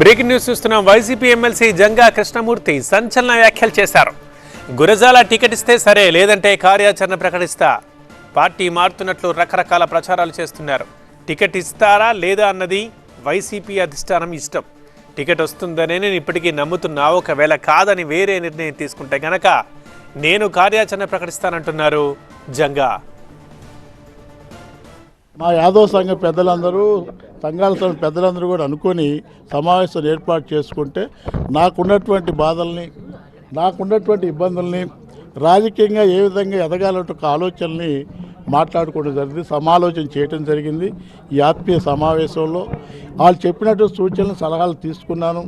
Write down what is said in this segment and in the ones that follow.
Breaking news చూస్తున్నాం. YCP MLC Janga Krishnamurthy సంచలన వ్యాఖ్యలు చేశారు. గురజాల టికెట్ ఇస్తే సరే లేదంటే కార్యాచరణ ప్రకటిస్తా. పార్టీ మారుతున్నట్లు రకరకాల ప్రచారాలు చేస్తున్నారు. టికెట్ ఇస్తారా లేదా అన్నది వైసీపీ అధిష్టానం ఇష్టం. టికెట్ వస్తుందనే నేను ఇప్పటికీ నమ్ముతున్నా. ఒకవేళ కాదని వేరే నిర్ణయం తీసుకుంటే గనక నేను కార్యాచరణ ప్రకటిస్తానంటున్నారు జంగా. మా యాదవ సంఘ పెద్దలందరూ సంఘాల సంఘ పెద్దలందరూ కూడా అనుకొని సమావేశం ఏర్పాటు చేసుకుంటే నాకున్నటువంటి బాధల్ని నాకున్నటువంటి ఇబ్బందుల్ని రాజకీయంగా ఏ విధంగా ఎదగాలంటే ఒక ఆలోచనని మాట్లాడుకోవడం జరిగింది సమాలోచన చేయడం జరిగింది ఈ ఆత్మీయ సమావేశంలో. వాళ్ళు చెప్పినట్టు సూచనలు సలహాలు తీసుకున్నాను.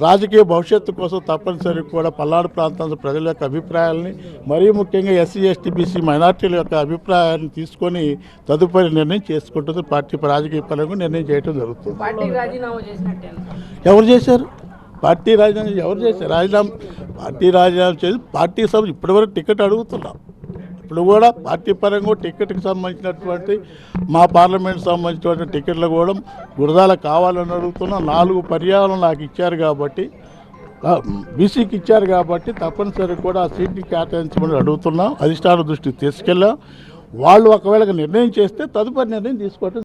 రాజకీయ భవిష్యత్తు కోసం తప్పనిసరి కూడా పల్నాడు ప్రాంతం ప్రజల యొక్క అభిప్రాయాలని మరీ ముఖ్యంగా ఎస్సీ ఎస్టీ బీసీ మైనార్టీల యొక్క అభిప్రాయాన్ని తీసుకొని తదుపరి నిర్ణయం చేసుకుంటుంది. పార్టీ రాజకీయ పరంగా నిర్ణయం చేయడం జరుగుతుంది. ఎవరు చేశారు? పార్టీ రాజీనామా ఎవరు చేశారు? రాజీనామా పార్టీ రాజీనామా చేసి పార్టీ సభ ఇప్పటివరకు టికెట్ అడుగుతున్నాం. ఇప్పుడు కూడా పార్టీ పరంగా టికెట్కి సంబంధించినటువంటి మా పార్లమెంట్ సంబంధించినటువంటి టికెట్లు కూడా గురదాల కావాలని అడుగుతున్నా నాలుగు పర్యావరణం నాకు ఇచ్చారు కాబట్టి బీసీకి ఇచ్చారు కాబట్టి తప్పనిసరి కూడా ఆ సీట్ని కేటాయించమని అడుగుతున్నాం. అధిష్టాన దృష్టికి తీసుకెళ్ళాం. వాళ్ళు ఒకవేళ నిర్ణయం చేస్తే తదుపరి నిర్ణయం తీసుకోవటం